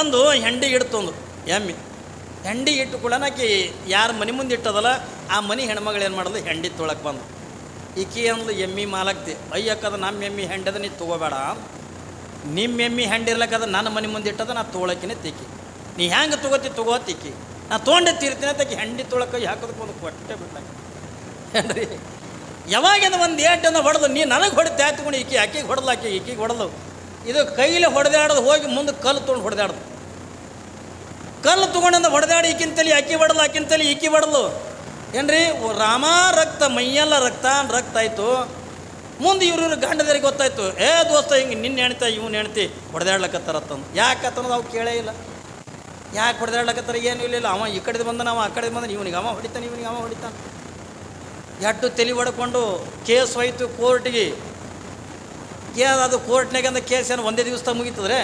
ಒಂದು ಹೆಂಡಿ ಇಡ್ತಂದು ಎಮ್ಮಿ. ಹೆಂಡಿ ಇಟ್ಟು ಕೂಡ ಆಕಿ ಯಾರು ಮನೆ ಮುಂದೆ ಇಟ್ಟದಲ್ಲ, ಆ ಮನೆ ಹೆಣ್ಮಗಳು ಏನು ಮಾಡೋದು ಹೆಂಡಿ ತೊಳಕ್ಕೆ ಬಂದು. ಈಕಿ ಅಂದ್ಲು, ಎಮ್ಮಿ ಮಾಲಕ್ತಿ. ಅಯ್ಯಕ್ಕದ ನಮ್ಮ ಎಮ್ಮಿ ಹೆಂಡದ ನೀ ತಗೋಬೇಡ. ನಿಮ್ಮ ಎಮ್ಮಿ ಹೆಂಡಿ ಇರ್ಲಕ್ಕದ ನನ್ನ ಮನೆ ಮುಂದೆ ಇಟ್ಟದ, ನಾ ತೊಳಕಿನ ತಿಕ್ಕಿ. ನೀ ಹೆಂಗೆ ತೊಗೋತಿ ತೊಗೋ ತಿಕ್ಕಿ. ನಾ ತೊಗೊಂಡೆ ತೀರ್ತೀನಿ ಅಂತ ಹೆಂಡಿ ತೊಳಕ ಹಾಕೋದಕ್ಕೆ ಒಂದು ಕೊಟ್ಟೆ ಬಿಟ್ಟ ಏನ್ರಿ? ಯಾವಾಗಿಂದ ಒಂದು ಏಟನ್ನು ಹೊಡೆದು, ನೀ ನನಗೆ ಹೊಡೆದು ತಗೊಂಡು ಈಕಿ ಆಕಿಗೆ ಹೊಡೆದು ಆಕಿ ಈಕಿಗೆ ಹೊಡೆದು ಇದು ಕೈಲಿ ಹೊಡೆದಾಡೋದು, ಹೋಗಿ ಮುಂದೆ ಕಲ್ಲು ತೊಗೊಂಡು ಹೊಡೆದಾಡ್ದು. ಕಲ್ಲು ತೊಗೊಂಡಿಂದ ಹೊಡೆದಾಡಿ ಈಕಿಂತಲಿ, ಅಕ್ಕಿ ಆಕಿನ ಆಕಿಂತಲಿ, ಈಕಿ ಬಡಲು ಏನ್ರಿ? ರಾಮ ರಕ್ತ, ಮೈಯೆಲ್ಲ ರಕ್ತ ರಕ್ತ ಆಯಿತು. ಮುಂದೆ ಇವ್ರ ಗಂಡದರಿಗೆ ಗೊತ್ತಾಯ್ತು, ಏ ದೋಸ್ತ, ಹಿಂಗೆ ನಿನ್ನ ಹೆಣ್ತ ಇವ್ನು ಹೆಣ್ತಿ ಹೊಡೆದಾಡ್ಲಕತ್ತಾರತ್ತಂದು. ಅತ್ತನದು ಅವು ಕೇಳೇ ಇಲ್ಲ. ಯಾಕೆ ಹೊಡೆದಾಡ್ಲಕತ್ತಾರ? ಏನು ಇಲ್ಲ ಅವ ಈ ಕಡೆದು ಬಂದ ಅವ ಆ ಕಡೆ ಬಂದ ಇವನಿಗೆ ಅವ ಹೊಡಿತಾನೆ, ಇವನಿಗೆ ಅವ ಹೊಡಿತಾನೆ. ಎಟ್ಟು ತಲೆ ಹೊಡ್ಕೊಂಡು ಕೇಸ್ ಹೋಯ್ತು ಕೋರ್ಟಿಗೆ. ಕೇ ಅದು ಕೋರ್ಟ್ನಾಗ ಕೇಸ್ ಏನು ಒಂದೇ ದಿವಸ ಮುಗೀತದ್ರೆ?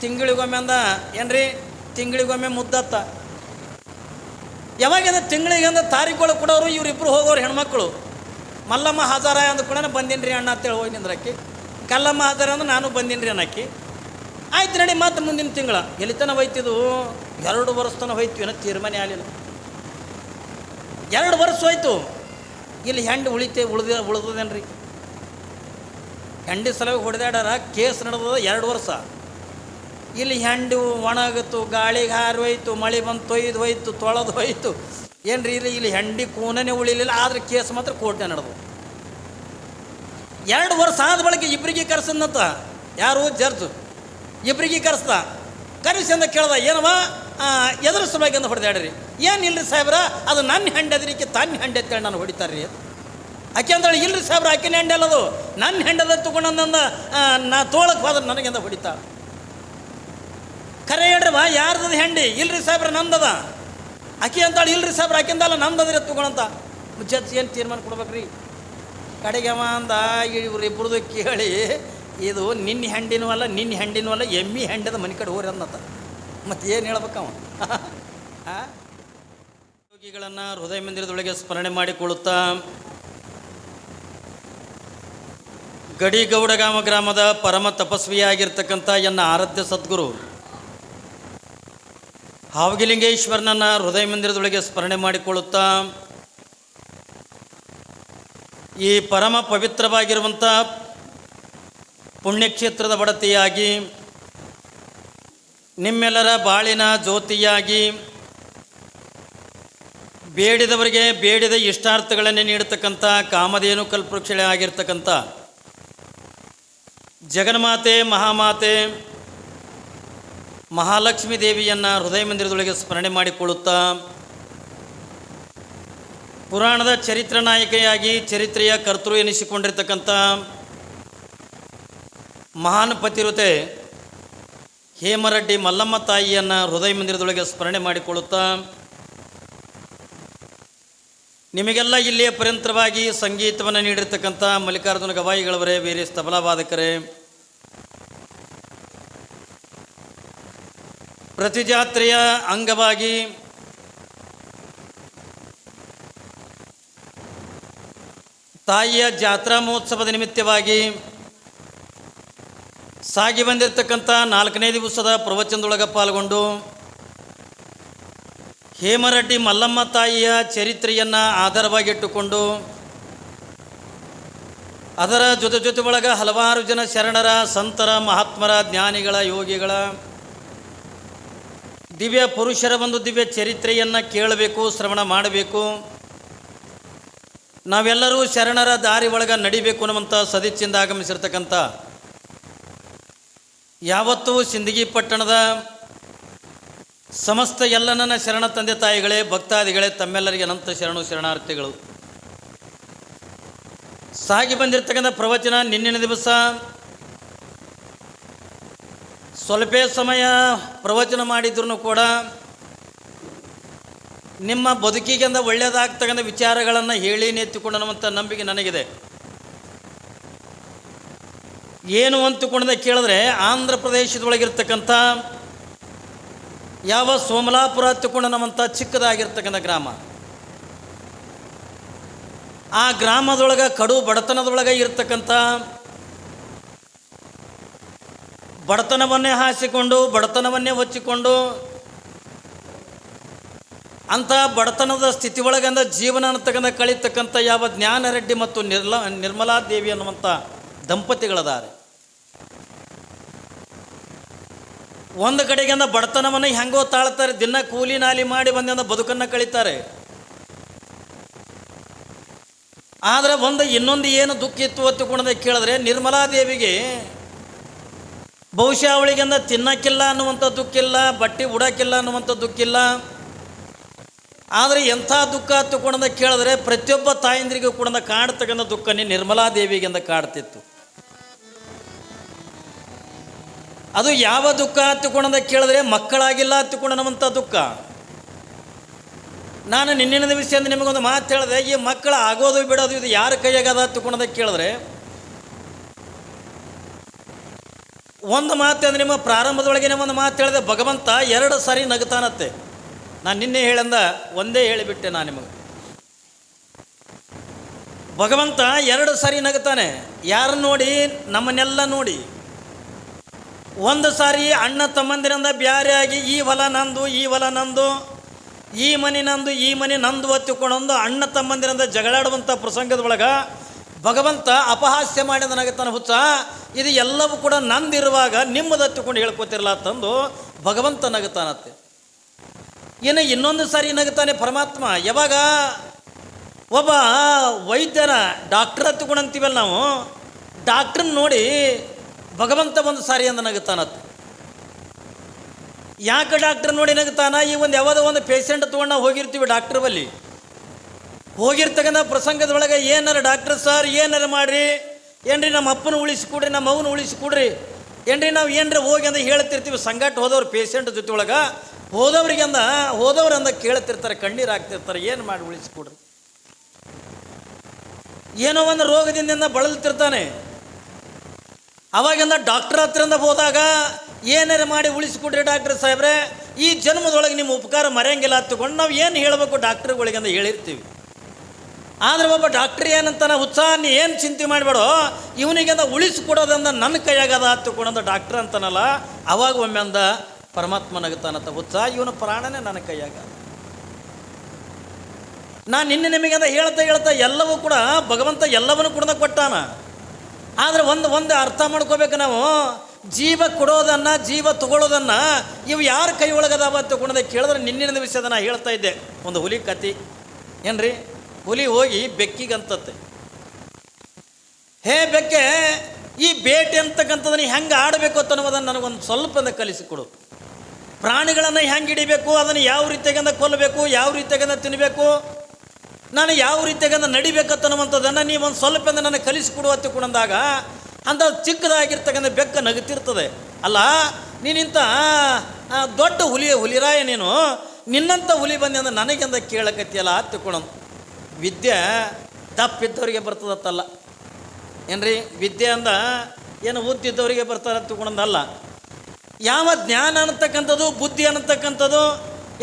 ತಿಂಗಳಿಗೊಮ್ಮೆ ಅಂದ ಏನ್ರಿ? ತಿಂಗಳಿಗೊಮ್ಮೆ ಮುದ್ದತ್ತ. ಯಾವಾಗಿಂದ ತಿಂಗಳಿಗೆ ತಾರೀಕೊಳಗೆ ಕೊಡೋರು ಇವರಿಬ್ಬರು ಹೋಗೋರು ಹೆಣ್ಮಕ್ಳು. ಮಲ್ಲಮ್ಮ ಹಾಜರ ಅಂದ ಕೂಡ ಬಂದಿನ್ರಿ ಅಣ್ಣ ಅಂತೇಳಿ ಹೋಗಿ ನಿಂದ್ರಕ್ಕಿ. ಕಲ್ಲಮ್ಮ ಹಜಾರ ಅಂದ್ರೆ ನಾನು ಬಂದಿನ್ರಿ ರೀ ಅನ್ನಕ್ಕಿ. ಆಯ್ತು ನಡಿ ಮತ್ತೆ ಮುಂದಿನ ತಿಂಗಳ. ಎಲ್ಲಿತನ ಹೋಯ್ತಿದ್ದು ಎರಡು ವರ್ಷ ತನಕ ಹೋಯ್ತು ಏನೋ ತೀರ್ಮಾನ ಆಗಲಿಲ್ಲ. ಎರಡು ವರ್ಷ ಹೋಯ್ತು. ಇಲ್ಲಿ ಹೆಂಡು ಉಳಿತೆ, ಉಳಿದ, ಉಳ್ದದೇನ್ರಿ? ಹೆಂಡಿ ಸಲುವಾಗಿ ಹೊಡೆದಾಡಾರ ಕೇಸ್ ನಡೆದ ಎರಡು ವರ್ಷ. ಇಲ್ಲಿ ಹೆಂಡು ಒಣಗಿತು ಗಾಳಿಗೆ ಹಾರಿ ಹೋಯ್ತು ಮಳೆ ಬಂದು ತೊಯ್ದು ಹೋಯ್ತು, ತೊಳೆದು ಹೋಯ್ತು. ಏನ್ರಿ ಇಲ್ಲಿ ಇಲ್ಲಿ ಹೆಂಡಿ ಕೂನೇ ಉಳಿಲಿಲ್ಲ, ಆದ್ರೆ ಕೇಸ್ ಮಾತ್ರ ಕೋರ್ಟ್ನೇ ನಡೆದು ಎರಡು ವರ್ಷ ಆದ ಬಳಿಕ ಇಬ್ಬರಿಗೆ ಕರ್ಸನ್ನತ್ತ ಯಾರು? ಜರ್ಜು ಇಬ್ಬರಿಗೆ ಕರೆಸ್ದ. ಕರೆಸಿ ಅಂತ ಕೇಳ್ದ ಏನವ ಎದುರು ಸಲುವಾಗಿ ಹೊಡೆದಾಡ್ರಿ. ಏನು ಇಲ್ರಿ ಸಾಹೇಬ್ರ? ಅದು ನನ್ನ ಹೆಂಡ ಅದರಿಕೆ ತನ್ನ ಹೆಂಡೆ ಅಂತೇಳಿ ನಾನು ಹೊಡಿತಾರ್ರಿ ಆಕೆ ಅಂದಳು, ಇಲ್ರಿ ಸಾಹೇಬ್ರ, ಆಕೆನೇ ಹೆಂಡೆ ಅಲ್ಲದು ನನ್ನ ಹೆಂಡದ ತಗೊಂಡಂದ ನಾ ತೋಳಕ್ಕೆ ಹೋದ್ರೆ ನನಗೆಂದ ಹೊಡಿತಾಳ? ಕರೆ ಹೇಳ್ರವ ಯಾರ್ದದ ಹೆಂಡಿ? ಇಲ್ರಿ ಸಾಹೇಬ್ರ ನಂದದ ಅಕ್ಕಿ ಅಂತಾಳೆ, ಇಲ್ರಿ ಸಾಹೇಬ್ರ ಅಕ್ಕಿಂದಲ್ಲ ನಂದದ್ರಿ ತಗೊಳಂತ ಮುಚ್ಚತ್, ಏನು ತೀರ್ಮಾನ ಕೊಡ್ಬೇಕ್ರಿ? ಕಡೆಗೆ ಅವ ಅಂದ ಇವ್ರು ಇಬ್ಬರದು ಕೇಳಿ, ಇದು ನಿನ್ನ ಹೆಂಡಿನೂ ಅಲ್ಲ, ನಿನ್ನ ಹೆಂಡಿನೂ ಅಲ್ಲ, ಎಮ್ಮಿ ಹೆಂಡದ ಮನೆ ಕಡೆ ಹೋರಿ ಅನ್ನತ್ತ ಮತ್ತೆ ಏನು ಹೇಳ್ಬೇಕವ? ಯೋಗಿಗಳನ್ನು ಹೃದಯ ಮಂದಿರದೊಳಗೆ ಸ್ಮರಣೆ ಮಾಡಿಕೊಳ್ಳುತ್ತಾ. ಗಡಿಗೌಡಗಾಮ ಗ್ರಾಮದ ಪರಮ ತಪಸ್ವಿಯಾಗಿರ್ತಕ್ಕಂಥ ಎನ್ನ ಆರಾಧ್ಯ ಸದ್ಗುರು. ಹಾವಗಿಲಿಂಗೇಶ್ವರನನ್ನ ಹೃದಯ ಮಂದಿರದೊಳಗೆ ಸ್ಮರಣೆ ಮಾಡಿಕೊಳ್ಳುತ್ತಾ, ಈ ಪರಮ ಪವಿತ್ರವಾಗಿರುವಂಥ ಪುಣ್ಯಕ್ಷೇತ್ರದ ಒಡತಿಯಾಗಿ, ನಿಮ್ಮೆಲ್ಲರ ಬಾಳಿನ ಜ್ಯೋತಿಯಾಗಿ, ಬೇಡಿದವರಿಗೆ ಬೇಡಿದ ಇಷ್ಟಾರ್ಥಗಳನ್ನು ನೀಡತಕ್ಕಂಥ ಕಾಮಧೇನು ಕಲ್ಪವೃಕ್ಷಳೆ ಆಗಿರ್ತಕ್ಕಂಥ ಜಗನ್ಮಾತೆ, ಮಹಾಮಾತೆ ಮಹಾಲಕ್ಷ್ಮೀ ದೇವಿಯನ್ನು ಹೃದಯ ಮಂದಿರದೊಳಗೆ ಸ್ಮರಣೆ ಮಾಡಿಕೊಳ್ಳುತ್ತಾ, ಪುರಾಣದ ಚರಿತ್ರ ನಾಯಕಿಯಾಗಿ ಚರಿತ್ರೆಯ ಕರ್ತೃ ಎನಿಸಿಕೊಂಡಿರ್ತಕ್ಕಂಥ ಮಹಾನ್ ಪತಿರುತೆ ಹೇಮರೆಡ್ಡಿ ಮಲ್ಲಮ್ಮ ತಾಯಿಯನ್ನು ಹೃದಯ ಮಂದಿರದೊಳಗೆ ಸ್ಮರಣೆ ಮಾಡಿಕೊಳ್ಳುತ್ತಾ, ನಿಮಗೆಲ್ಲ ಇಲ್ಲಿಯ ಪರ್ಯಂತರವಾಗಿ ಸಂಗೀತವನ್ನು ನೀಡಿರ್ತಕ್ಕಂಥ ಮಲ್ಲಿಕಾರ್ಜುನ ಗವಾಯಿಗಳವರೇ ಬೇರೆ ತಬಲಾ ವಾದಕರೇ ಪ್ರತಿ ಜಾತ್ರೆಯ ಅಂಗವಾಗಿ ತಾಯಿಯ ಜಾತ್ರಾ ಮಹೋತ್ಸವದ ನಿಮಿತ್ತವಾಗಿ ಸಾಗಿ ಬಂದಿರತಕ್ಕಂಥ ನಾಲ್ಕನೇ ದಿವಸದ ಪ್ರವಚನದೊಳಗೆ ಪಾಲ್ಗೊಂಡು ಹೇಮರೆಡ್ಡಿ ಮಲ್ಲಮ್ಮ ತಾಯಿಯ ಚರಿತ್ರೆಯನ್ನು ಆಧಾರವಾಗಿಟ್ಟುಕೊಂಡು ಅದರ ಜೊತೆ ಜೊತೆ ಒಳಗೆ ಹಲವಾರು ಜನ ಶರಣರ, ಸಂತರ, ಮಹಾತ್ಮರ, ಜ್ಞಾನಿಗಳ, ಯೋಗಿಗಳ ದಿವ್ಯ ಪುರುಷರ ಒಂದು ದಿವ್ಯ ಚರಿತ್ರೆಯನ್ನು ಕೇಳಬೇಕು, ಶ್ರವಣ ಮಾಡಬೇಕು. ನಾವೆಲ್ಲರೂ ಶರಣರ ದಾರಿ ಒಳಗೆ ನಡಿಬೇಕು ಅನ್ನುವಂಥ ಸದಿಚ್ಚಿಂದ ಆಗಮಿಸಿರ್ತಕ್ಕಂಥ ಯಾವತ್ತೂ ಸಿಂದಗಿ ಪಟ್ಟಣದ ಸಮಸ್ತ ಎಲ್ಲ ನನ್ನ ಶರಣ ತಂದೆ ತಾಯಿಗಳೇ, ಭಕ್ತಾದಿಗಳೇ, ತಮ್ಮೆಲ್ಲರಿಗೆ ಅನಂತ ಶರಣು ಶರಣಾರ್ಥಿಗಳು. ಸಾಗಿ ಬಂದಿರತಕ್ಕಂಥ ಪ್ರವಚನ ನಿನ್ನಿನ ದಿವಸ ಸ್ವಲ್ಪ ಸಮಯ ಪ್ರವಚನ ಮಾಡಿದ್ರು ಕೂಡ ನಿಮ್ಮ ಬದುಕಿಗೆಂದ ಒಳ್ಳೆಯದಾಗ್ತಕ್ಕಂಥ ವಿಚಾರಗಳನ್ನು ಹೇಳಿ ನೆತ್ತಿಕೊಂಡನ್ನುವಂಥ ನಂಬಿಕೆ ನನಗಿದೆ. ಏನು ಅಂತಕೊಂಡ ಕೇಳಿದ್ರೆ ಆಂಧ್ರ ಪ್ರದೇಶದೊಳಗಿರ್ತಕ್ಕಂಥ ಯಾವ ಸೋಮಲಾಪುರ ಹತ್ತಿಕೊಂಡನವಂಥ ಚಿಕ್ಕದಾಗಿರ್ತಕ್ಕಂಥ ಗ್ರಾಮ. ಆ ಗ್ರಾಮದೊಳಗೆ ಕಡು ಬಡತನದೊಳಗೆ ಇರ್ತಕ್ಕಂಥ ಬಡತನವನ್ನೇ ಹಾಸಿಕೊಂಡು, ಬಡತನವನ್ನೇ ಹೊಚ್ಚಿಕೊಂಡು ಅಂಥ ಬಡತನದ ಸ್ಥಿತಿ ಒಳಗಂದ ಜೀವನ ತಗೊಂಡ ಕಳೀತಕ್ಕಂಥ ಯಾವ ಜ್ಞಾನ ರೆಡ್ಡಿ ಮತ್ತು ನಿರ್ಲ, ನಿರ್ಮಲಾ ದೇವಿ ಅನ್ನುವಂಥ ದಂಪತಿಗಳದಾರೆ. ಒಂದು ಕಡೆಗಿಂದ ಬಡತನವನ್ನು ಹೆಂಗೋ ತಾಳ್ತಾರೆ, ದಿನ ಕೂಲಿ ನಾಲಿ ಮಾಡಿ ಬಂದಿಂದ ಬದುಕನ್ನು ಕಳೀತಾರೆ. ಆದರೆ ಒಂದು ಇನ್ನೊಂದು ಏನು ದುಃಖ ಇತ್ತು ಕೂಡ ಕೇಳಿದ್ರೆ ನಿರ್ಮಲಾ ದೇವಿಗೆ ಬಹುಶಃ ಅವಳಿಗೆಂದ ತಿನ್ನಕ್ಕಿಲ್ಲ ಅನ್ನುವಂಥ ದುಃಖಿಲ್ಲ, ಬಟ್ಟೆ ಉಡಕ್ಕಿಲ್ಲ ಅನ್ನುವಂಥ ದುಃಖಿಲ್ಲ. ಆದರೆ ಎಂಥ ದುಃಖ ಹತ್ತುಕೊಂಡದ ಕೇಳಿದ್ರೆ ಪ್ರತಿಯೊಬ್ಬ ತಾಯಂದ್ರಿಗೂ ಕೂಡ ಕಾಡ್ತಕ್ಕಂಥ ದುಃಖನೇ ನಿರ್ಮಲಾ ದೇವಿಗೆಂದ ಕಾಡ್ತಿತ್ತು ಅದು ಯಾವ ದುಃಖ ಹತ್ತುಕೊಂಡದ ಕೇಳಿದ್ರೆ ಮಕ್ಕಳಾಗಿಲ್ಲ ಹತ್ತುಕೊಂಡನವಂಥ ದುಃಖ. ನಾನು ನಿನ್ನಿನ ದಿವಸ ನಿಮಗೊಂದು ಮಾತು ಹೇಳಿದೆ, ಈ ಮಕ್ಕಳು ಆಗೋದು ಬಿಡೋದು ಇದು ಯಾರ ಕೈಯಾಗದ ಹತ್ತುಕೊಂಡದ ಕೇಳಿದ್ರೆ ಒಂದು ಮಾತು ಅಂದ್ರೆ ನಿಮ್ಮ ಪ್ರಾರಂಭದೊಳಗೆ ಒಂದು ಮಾತು ಹೇಳಿದೆ, ಭಗವಂತ ಎರಡು ಸಾರಿ ನಗತಾನತ್ತೆ ನಾನು ನಿನ್ನೆ ಹೇಳಂದ ಒಂದೇ ಹೇಳಿಬಿಟ್ಟೆ ನಾನು ನಿಮಗೆ. ಭಗವಂತ ಎರಡು ಸಾರಿ ನಗ್ತಾನೆ. ಯಾರು ನೋಡಿ? ನಮ್ಮನ್ನೆಲ್ಲ ನೋಡಿ. ಒಂದು ಸಾರಿ ಅಣ್ಣ ತಮ್ಮಂದಿರಿಂದ ಬ್ಯಾರೆ ಆಗಿ, ಈ ಹೊಲ ನಂದು, ಈ ಹೊಲ ನಂದು, ಈ ಮನೆ ನಂದು, ಈ ಮನೆ ನಂದು ಒತ್ತಿಕೊಂಡೊಂದು ಅಣ್ಣ ತಮ್ಮಂದಿರಿಂದ ಜಗಳಾಡುವಂಥ ಪ್ರಸಂಗದ ಒಳಗೆ ಭಗವಂತ ಅಪಹಾಸ್ಯ ಮಾಡಿ ನನಗತನ ಹುಚ್ಚ, ಇದು ಎಲ್ಲವೂ ಕೂಡ ನಂದಿರುವಾಗ ನಿಮ್ಮದತ್ತುಕೊಂಡು ಹೇಳ್ಕೊತಿರಲ್ಲ ತಂದು ಭಗವಂತ ನಗುತ್ತಾನತ್ತೆ ಇನ್ನು ಇನ್ನೊಂದು ಸಾರಿ ನಗುತ್ತಾನೆ ಪರಮಾತ್ಮ, ಯಾವಾಗ? ಒಬ್ಬ ವೈದ್ಯನ ಡಾಕ್ಟರ್ ಹತ್ತಿಕೊಂಡಂತೀವಲ್ಲ ನಾವು, ಡಾಕ್ಟ್ರನ್ನ ನೋಡಿ ಭಗವಂತ ಒಂದು ಸಾರಿ ಅಂದ ನಗುತ್ತಾನತ್ತೆ ಯಾಕೆ ಡಾಕ್ಟ್ರ್ ನೋಡಿ ನಗುತ್ತಾನ? ಈ ಒಂದು ಯಾವುದೋ ಒಂದು ಪೇಷಂಟ್ ತೊಗೊಂಡು ನಾವು ಹೋಗಿರ್ತೀವಿ ಡಾಕ್ಟ್ರ್ ಬಲ್ಲಿ. ಹೋಗಿರ್ತಕ್ಕಂಥ ಪ್ರಸಂಗದೊಳಗೆ ಏನಾರ ಡಾಕ್ಟರ್ ಸರ್ ಏನಾರ ಮಾಡ್ರಿ, ಏನ್ರಿ ನಮ್ಮ ಅಪ್ಪನ ಉಳಿಸ್ಕೊಡ್ರಿ ನಮ್ಮ ಅವನ ಉಳಿಸ್ಕೊಡ್ರಿ ಏನ್ರಿ ನಾವು ಏನ್ರಿ ಹೋಗಿ ಅಂತ ಹೇಳ್ತಿರ್ತೀವಿ, ಸಂಗಾಟ ಹೋದವ್ರು ಪೇಷಂಟ್ ಜೊತೆ ಒಳಗೆ. ಹೋದವ್ರಿಗೆ ಅಂದ, ಹೋದವ್ರು ಅಂದ ಕೇಳ್ತಿರ್ತಾರೆ, ಕಣ್ಣೀರು ಹಾಕ್ತಿರ್ತಾರೆ, ಏನು ಮಾಡಿ ಉಳಿಸ್ಕೊಡ್ರಿ ಏನೋ ಒಂದು ರೋಗದಿಂದ ಬಳಲ್ತಿರ್ತಾನೆ. ಅವಾಗಿಂದ ಡಾಕ್ಟರ್ ಹತ್ರಿಂದ ಹೋದಾಗ, ಏನಾರ ಮಾಡಿ ಉಳಿಸ್ಕೊಡ್ರಿ ಡಾಕ್ಟರ್ ಸಾಹೇಬ್ರೆ, ಈ ಜನ್ಮದೊಳಗೆ ನಿಮ್ಮ ಉಪಕಾರ ಮರೆಯಂಗಿಲ್ಲ ತಗೊಂಡು ನಾವು ಏನು ಹೇಳಬೇಕು ಡಾಕ್ಟರ್ಗಳಿಗೆ ಅಂತ ಹೇಳಿರ್ತೀವಿ. ಆದ್ರೆ ಒಬ್ಬ ಡಾಕ್ಟ್ರ್ ಏನಂತಾನೆ ಉತ್ಸಾಹ, ನೀ ಏನು ಚಿಂತೆ ಮಾಡಬೇಡೋ ಇವನಿಗೆಂದ ಉಳಿಸ್ಕೊಡೋದಂದ ನನ್ನ ಕೈಯಾಗದ ಹತ್ತುಕೊಂಡಂದ ಡಾಕ್ಟ್ರ್ ಅಂತನಲ್ಲ, ಅವಾಗ ಒಮ್ಮೆ ಅಂದ, ಪರಮಾತ್ಮ ನಗುತ್ತಾನಂತ ಉತ್ಸಾಹ, ಇವನ ಪ್ರಾಣನೇ ನನ್ನ ಕೈಯಾಗ. ನಾನು ನಿನ್ನೆ ನಿಮಗೆ ಅದ ಹೇಳ್ತಾ ಹೇಳ್ತಾ ಎಲ್ಲವೂ ಕೂಡ, ಭಗವಂತ ಎಲ್ಲವನ್ನು ಕೂಡ ಕೊಟ್ಟಾನ. ಆದರೆ ಒಂದು ಒಂದು ಅರ್ಥ ಮಾಡ್ಕೋಬೇಕು ನಾವು, ಜೀವ ಕೊಡೋದನ್ನು, ಜೀವ ತಗೊಳ್ಳೋದನ್ನು ಇವು ಯಾರ ಕೈ ಒಳಗದಾವ ತಗೊಂಡದೆ ಕೇಳಿದ್ರೆ ನಿನ್ನಿನ ವಿಷಯದ ನಾನು ಹೇಳ್ತಾ ಇದ್ದೆ. ಒಂದು ಹುಲಿ ಕತಿ. ಏನ್ರಿ? ಹುಲಿ ಹೋಗಿ ಬೆಕ್ಕಿಗಂತತ್ತೆ ಹೇ ಬೆಕ್ಕೆ, ಈ ಬೇಟೆ ಅಂತಕ್ಕಂಥದ್ದನ್ನ ಹೆಂಗೆ ಆಡಬೇಕು ಅನ್ನೋದನ್ನು ನನಗೊಂದು ಸ್ವಲ್ಪ ಕಲಿಸಿಕೊಡು. ಪ್ರಾಣಿಗಳನ್ನು ಹೆಂಗೆ ಹಿಡಿಬೇಕು, ಅದನ್ನು ಯಾವ ರೀತಿಯಾಗಂದ ಕೊಲ್ಲಬೇಕು ಯಾವ ರೀತಿಯಾಗಂದ ತಿನ್ನಬೇಕು ನಾನು ಯಾವ ರೀತಿಯಾಗಂದ ನಡಿಬೇಕು ಅನ್ನುವಂಥದ್ದನ್ನು ನೀವು ಒಂದು ಸ್ವಲ್ಪ ನನಗೆ ಕಲಿಸಿಕೊಡು ಅಂತ ಕೊಡಂದಾಗ ಅಂತ ಚಿಕ್ಕದಾಗಿರ್ತಕ್ಕಂಥ ಬೆಕ್ಕ ನಗುತ್ತಿರ್ತದೆ. ಅಲ್ಲ ನೀನಿಂತ ದೊಡ್ಡ ಹುಲಿ ಹುಲಿರಾಯ ನೀನು ನಿನ್ನಂಥ ಹುಲಿ ಬಂದೆ ಅಂದ್ರೆ ನನಗೆಂದ ಕೇಳಕತ್ತಿಯಲ್ಲ ಹತ್ತಿಕೊಳಂ ವಿದ್ಯೆ ದಪ್ಪಿದ್ದವರಿಗೆ ಬರ್ತದತ್ತಲ್ಲ. ಏನ್ರಿ? ವಿದ್ಯೆ ಅಂದ ಏನು ಉದ್ದಿದ್ದವರಿಗೆ ಬರ್ತಾರೆ ಹತ್ತಿಕೊಂಡಂದಲ್ಲ ಯಾವ ಜ್ಞಾನ ಅನ್ನತಕ್ಕಂಥದ್ದು, ಬುದ್ಧಿ ಅನ್ನತಕ್ಕಂಥದ್ದು,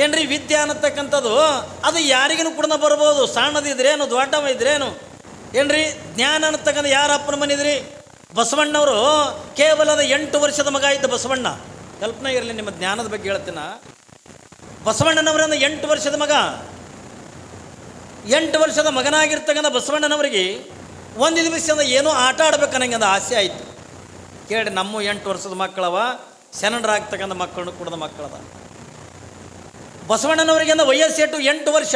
ಏನ್ರಿ ವಿದ್ಯೆ ಅನ್ನತಕ್ಕಂಥದ್ದು, ಅದು ಯಾರಿಗೂ ಕೂಡ ಬರ್ಬೋದು. ಸಣ್ಣದಿದ್ರೇನು ದೊಡ್ಡವ ಇದ್ರೇನು ಏನ್ರಿ? ಜ್ಞಾನ ಅನ್ನತಕ್ಕಂಥ ಯಾರ ಅಪ್ಪನ ಮನಿದ್ರಿ ಬಸವಣ್ಣವರು ಕೇವಲದ ಎಂಟು ವರ್ಷದ ಮಗ ಇದ್ದ ಬಸವಣ್ಣ. ಕಲ್ಪನೆ ಇರಲಿ ನಿಮ್ಮ ಜ್ಞಾನದ ಬಗ್ಗೆ ಹೇಳ್ತೀನ ಬಸವಣ್ಣನವರನ್ನ ಎಂಟು ವರ್ಷದ ಮಗ. ಎಂಟು ವರ್ಷದ ಮಗನಾಗಿರ್ತಕ್ಕಂಥ ಬಸವಣ್ಣನವರಿಗೆ ಒಂದು ದಿವಸದಿಂದ ಏನೋ ಆಟ ಆಡ್ಬೇಕನ್ನಂಗೆ ಆಸೆ ಆಯಿತು. ಕೇಳಿ ನಮ್ಮ ಎಂಟು ವರ್ಷದ ಮಕ್ಕಳವ, ಶರಣರಾಗ್ತಕ್ಕಂಥ ಮಕ್ಕಳನ್ನು ಕುಡ್ದ ಮಕ್ಕಳದ. ಬಸವಣ್ಣನವರಿಗೆ ಅಂದ ವಯಸ್ಸೆಟ್ಟು ಎಂಟು ವರ್ಷ.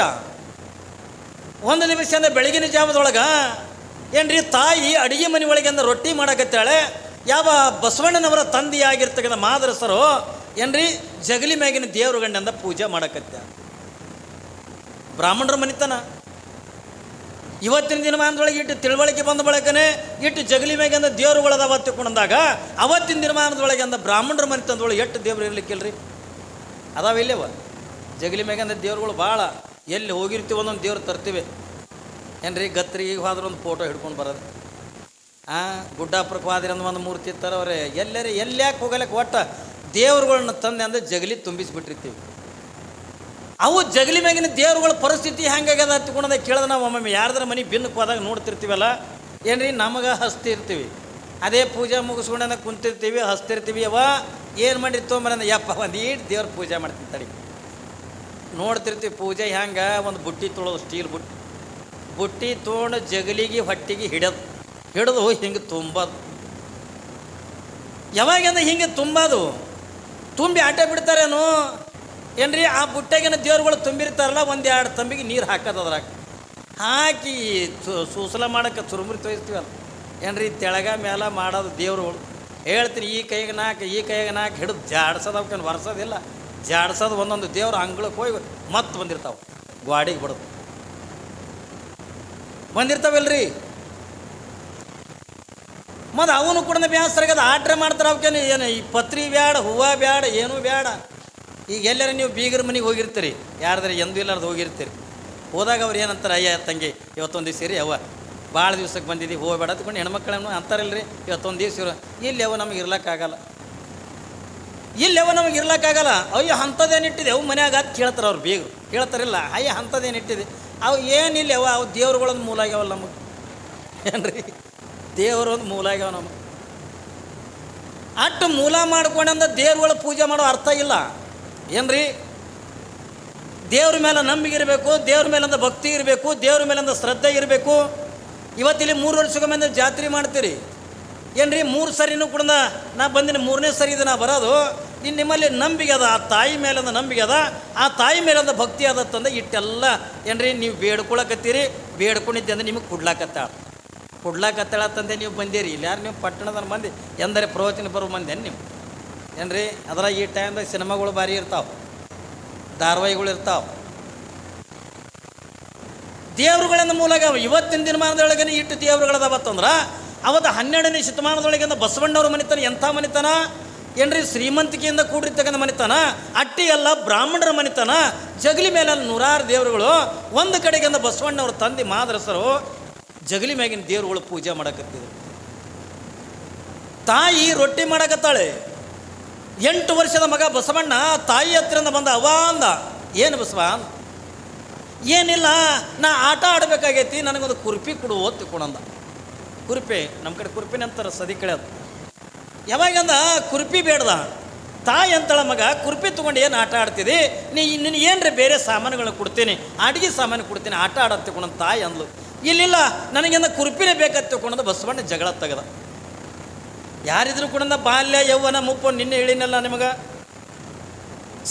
ಒಂದು ನಿಮಿಷ ಅಂದರೆ ಬೆಳಗಿನ ಜಾವದೊಳಗೆ, ಏನ್ರಿ, ತಾಯಿ ಅಡುಗೆ ಮನೆ ಒಳಗೆ ಅಂದ ರೊಟ್ಟಿ ಮಾಡಕತ್ತಾಳೆ. ಯಾವ ಬಸವಣ್ಣನವರ ತಂದೆಯಾಗಿರ್ತಕ್ಕಂಥ ಮಾದರಸರು, ಏನ್ರಿ, ಜಗಲಿ ಮ್ಯಾಗಿನ ದೇವ್ರ ಗಂಡಂದ ಪೂಜೆ ಮಾಡಕತ್ತ ಬ್ರಾಹ್ಮಣರ ಮನಿತನ. ಇವತ್ತಿನ ದಿನಮಾನದೊಳಗೆ ಇಟ್ಟು ತಿಳುವಳಿಕೆ ಬಂದ ಬಳಕನೆ ಇಟ್ಟು ಜಗಲಿ ಮೇಗಂದ ದೇವರುಗಳದ ಅವತ್ತಿಕೊಂಡಾಗ ಅವತ್ತಿನ ದಿನಮಾನದೊಳಗೆ ಅಂದ ಬ್ರಾಹ್ಮಣರ ಮನಿತನದೊಳಗೆ ಎಷ್ಟು ದೇವ್ರು ಇರ್ಲಿಕ್ಕಿಲ್ರಿ? ಅದಾವ ಇಲ್ಲೇವ ಜಗಲಿ ಮ್ಯಾಗಂದ ದೇವ್ರುಗಳು ಭಾಳ ಎಲ್ಲಿ ಹೋಗಿರ್ತೀವಿ ಒಂದೊಂದು ದೇವ್ರು ತರ್ತೀವಿ. ಏನ್ರಿ ಗತ್ರಿಗೆ ಹೋದ್ರೆ ಒಂದು ಫೋಟೋ ಹಿಡ್ಕೊಂಡು ಬರೋದು. ಹಾಂ ಗುಡ್ಡಾಪುರಕ್ಕೆ ಹೋದ್ರೆ ಅಂದ್ರೆ ಒಂದು ಮೂರ್ತಿ ತರೋರೆ ಎಲ್ಲರೇ ಎಲ್ಯಾಕೆ ಹೋಗಲಿಕ್ಕೆ ಒಟ್ಟು ದೇವ್ರುಗಳನ್ನ ತಂದೆ ಅಂದರೆ ಜಗಲಿ ತುಂಬಿಸ್ಬಿಟ್ಟಿರ್ತೀವಿ. ಅವು ಜಗಲಿ ಮ್ಯಾಗಿನ ದೇವ್ರುಗಳ ಪರಿಸ್ಥಿತಿ ಹೆಂಗಾಗ್ಯದ ಹತ್ಕೊಂಡದ ಕೇಳಿದ ನಾವು ಒಮ್ಮೊಮ್ಮೆ. ಯಾರ್ದಾರ ಮನೆ ಬಿನ್ನಕ್ಕೆ ಹೋದಾಗ ನೋಡ್ತಿರ್ತೀವಲ್ಲ? ಏನ್ರಿ? ನಮಗೆ ಹಸ್ತಿರ್ತೀವಿ ಅದೇ ಪೂಜೆ ಮುಗಿಸ್ಕೊಂಡ ಕುಂತಿರ್ತೀವಿ ಹಸ್ತಿರ್ತೀವಿ ಅವ ಏನು ಮಾಡಿರಿ ಮರನ ಯಪ್ಪ, ಒಂದು ಈಟ್ ದೇವ್ರ ಪೂಜೆ ಮಾಡ್ತೀನಿ ತಡಿ. ನೋಡ್ತಿರ್ತೀವಿ ಪೂಜೆ ಹೆಂಗೆ? ಒಂದು ಬುಟ್ಟಿ ತೊಳೋದು, ಸ್ಟೀಲ್ ಬುಟ್ಟಿ. ಬುಟ್ಟಿ ತೊಗೊಂಡು ಜಗಲಿಗೆ, ಹೊಟ್ಟಿಗೆ ಹಿಡದು ಹಿಡಿದು ಹಿಂಗೆ ತುಂಬೋದು. ಯಾವಾಗ ಹಿಂಗೆ ತುಂಬೋದು? ತುಂಬಿ ಆಟ ಬಿಡ್ತಾರೇನು? ಏನ್ರಿ, ಆ ಬುಟ್ಟೆಗಿನ ದೇವ್ರುಗಳು ತುಂಬಿರ್ತಾರಲ್ಲ, ಒಂದೆರಡು ತಂಬಿಗೆ ನೀರು ಹಾಕೋದು ಅದ್ರಾಗ. ಹಾಕಿ ಸೂಸಲ ಮಾಡಕ್ಕೆ ಚುರುಮುರಿ ತೋರಿಸ್ತೀವಲ್ಲ ಏನ್ರಿ, ತೆಳಗ ಮೇಲ ಮಾಡೋದು ದೇವ್ರುಗಳು. ಹೇಳ್ತೀನಿ ಈ ಕೈಗೆ ನಾಲ್ಕು ಈ ಕೈಗೆ ನಾಲ್ಕು ಹಿಡಿದು ಜಾಡ್ಸೋದು ಅವಕ್ಕೇನು ಒರ್ಸೋದಿಲ್ಲ ಜಾಡ್ಸೋದು ಒಂದೊಂದು ದೇವ್ರ ಅಂಗಳಕ್ಕೆ ಹೋಗಿ ಮತ್ತೆ ಬಂದಿರ್ತಾವೆ. ಗ್ವಾಡಿಗೆ ಬಿಡೋದು. ಬಂದಿರ್ತಾವಲ್ರಿ. ಮತ್ತು ಅವನು ಕೂಡ ಬ್ಯಾಸರಾಗದ ಆಟ್ರೆ ಮಾಡ್ತಾರೆ ಅವಕ್ಕೇನು ಏನು ಈ ಪತ್ರಿ ಬ್ಯಾಡ, ಹೂವು ಬ್ಯಾಡ, ಏನೂ ಬೇಡ ಈಗ ಎಲ್ಲರೂ ನೀವು ಬೀಗರ ಮನೆಗೆ ಹೋಗಿರ್ತೀರಿ. ಯಾರ್ದಾರ ಎಂದೂ ಇಲ್ಲಾರ್ದು ಹೋಗಿರ್ತೀರಿ. ಹೋದಾಗ ಅವ್ರು ಏನಂತಾರೆ, ಅಯ್ಯ, ತಂಗಿ, ಇವತ್ತೊಂದು ದಿವಸ ಇರಿ ಅವ್ವ ಭಾಳ ದಿವ್ಸಕ್ಕೆ ಬಂದಿದ್ದೀವಿ ಹೋಗ್ಬೇಡ ಅಂದ್ಕೊಂಡು ಹೆಣ್ಮಕ್ಳನ್ನು ಅಂತಾರಲ್ರಿ. ಇವತ್ತೊಂದು ದಿವ್ಸ ಇರು ಇಲ್ಲಿ ಅವ ನಮಗೆ ಇರ್ಲಕ್ಕಾಗಲ್ಲ. ಇಲ್ಲಿ ಅವ ನಮಗೆ ಇರ್ಲಕ್ಕಾಗಲ್ಲ. ಅಯ್ಯೋ ಅಂಥದ್ದೇನಿಟ್ಟಿದೆ ಅವು ಮನ್ಯಾಗ ಅದು ಕೇಳ್ತಾರೆ ಅವ್ರು ಬೀಗರು. ಕೇಳ್ತಾರಿಲ್ಲ, ಅಯ್ಯ ಅಂಥದ್ದೇನಿಟ್ಟಿದೆ ಅವು ಏನಿಲ್ಲ ಅವ ಅವು ದೇವ್ರುಗಳೊಂದು ಮೂಲ ಆಗ್ಯಾವಲ್ಲ ನಮಗೆ. ಏನ್ರಿ? ದೇವರೊಂದು ಮೂಲ ಆಗ್ಯಾವ ನಮಗೆ. ಅಟ್ಟು ಮೂಲ ಮಾಡ್ಕೊಂಡಂದ ದೇವ್ರುಗಳ ಪೂಜೆ ಮಾಡೋ ಅರ್ಥ ಇಲ್ಲ. ಏನ್ರಿ? ದೇವ್ರ ಮೇಲೆ ನಂಬಿಕೆ ಇರಬೇಕು, ದೇವ್ರ ಮೇಲಿಂದ ಭಕ್ತಿ ಇರಬೇಕು, ದೇವ್ರ ಮೇಲಿಂದ ಶ್ರದ್ಧೆ ಇರಬೇಕು. ಇವತ್ತಿಲ್ಲಿ ಮೂರು ವರ್ಷಕ್ಕೊಮ್ಮೆ ಜಾತ್ರೆ ಮಾಡ್ತೀರಿ. ಏನ್ರಿ, ಮೂರು ಸರಿನೂ ಕೂಡ ನಾ ಬಂದಿನ, ಮೂರನೇ ಸರಿ ಇದು ನಾ ಬರೋದು. ಇನ್ನು ನಿಮ್ಮಲ್ಲಿ ನಂಬಿಕೆ ಅದ, ಆ ತಾಯಿ ಮೇಲಿಂದ ನಂಬಿಕೆ ಅದ, ಆ ತಾಯಿ ಮೇಲಿಂದ ಭಕ್ತಿ ಆದತ್ತಂದ್ರೆ ಇಟ್ಟೆಲ್ಲ, ಏನ್ರಿ, ನೀವು ಬೇಡ್ಕೊಳಕತ್ತೀರಿ, ಬೇಡ್ಕೊಂಡಿದ್ದೆ ಅಂದ್ರೆ ನಿಮಗೆ ಕೊಡ್ಲಾಕತ್ತಾಳ. ತಂದೆ, ನೀವು ಬಂದಿರಿ. ಇಲ್ಲಿ ಯಾರು ನೀವು ಪಟ್ಟಣದ ಮಂದಿ ಎಂದರೆ ಪ್ರವಚನ ಬರುವ ಮಂದಿ ನೀವು? ಏನ್ರಿ? ಅದ್ರಾಗ ಈ ಟೈಮ್ದಾಗ ಸಿನಿಮಾಗಳು ಭಾರಿ ಇರ್ತಾವೆ. ಧಾರಾವಾಹಿಗಳು ಇರ್ತಾವೆ. ದೇವರುಗಳಿಂದ ಮೂಲಕ ಇವತ್ತಿನ ದಿನಮಾನದೊಳಗನೆ ಇಟ್ಟು ದೇವರುಗಳದಾವತ್ತಂದ್ರೆ ಅವತ್ತು ಹನ್ನೆರಡನೇ ಶತಮಾನದೊಳಗಿಂದ ಬಸವಣ್ಣವ್ರ ಮನಿತನ ಎಂಥ ಮನೆತನ? ಏನ್ರಿ, ಶ್ರೀಮಂತಿಕೆಯಿಂದ ಕೂಡಿರ್ತಕ್ಕಂಥ ಮನಿತನ? ಅಟ್ಟಿ ಎಲ್ಲ ಬ್ರಾಹ್ಮಣರ ಮನಿತನ? ಜಗಲಿ ಮೇಲೆ ನೂರಾರು ದೇವರುಗಳು. ಒಂದು ಕಡೆಗಿಂದ ಬಸವಣ್ಣವ್ರ ತಂದೆ ಮಾದರಸರು. ಜಗಲಿ ಮ್ಯಾಗಿನ ದೇವರುಗಳು ಪೂಜೆ ಮಾಡಕತ್ತಿದ್ರು. ತಾಯಿ ರೊಟ್ಟಿ ಮಾಡಕತ್ತಾಳೆ. ಎಂಟು ವರ್ಷದ ಮಗ ಬಸವಣ್ಣ ತಾಯಿ ಹತ್ತಿರಿಂದ ಬಂದ ಅವ ಅಂದ, ಏನು ಬಸವ. ಏನಿಲ್ಲ, ನಾ ಆಟ ಆಡಬೇಕಾಗೈತಿ, ನನಗೊಂದು ಕುರ್ಪಿ ಕೊಡು ಓದ್ತಿ ಕೊಡಂದ ಕುರ್ಪಿ ನಮ್ಮ ಕಡೆ ಕುರ್ಪಿನ ಅಂತಾರೆ ಸದಿ ಕಳೆಯೋದು ಯಾವಾಗಂದ ಕುರ್ಪಿ ಬೇಡ್ದ. ತಾಯಿ ಅಂತಳ ಮಗ, ಕುರ್ಪಿ ತೊಗೊಂಡು ಏನು ಆಟ ಆಡ್ತಿದಿ? ನೀ ನಿನ್ನ ಏನ್ರಿ ಬೇರೆ ಸಾಮಾನುಗಳನ್ನ ಕೊಡ್ತೀನಿ, ಅಡುಗೆ ಸಾಮಾನು ಕೊಡ್ತೀನಿ, ಆಟ ಆಡತ್ತೆ ತಗೊಂಡು ತಾಯಿ ಅಂದ್ಲು. ಇಲ್ಲಿಲ್ಲ ನನಗೆಂದ ಕುರ್ಪಿನೇ ಬೇಕಂತ ತಗೊಂಡು ಬಸವಣ್ಣ ಜಗಳ ತೆಗೆದ. ಯಾರಿದ್ರು ಕೂಡ ಬಾಲ್ಯ, ಯೌವನ, ಮುಪ್ಪು, ನಿನ್ನೆ ಹೇಳಿನಲ್ಲ ನಿಮಗೆ?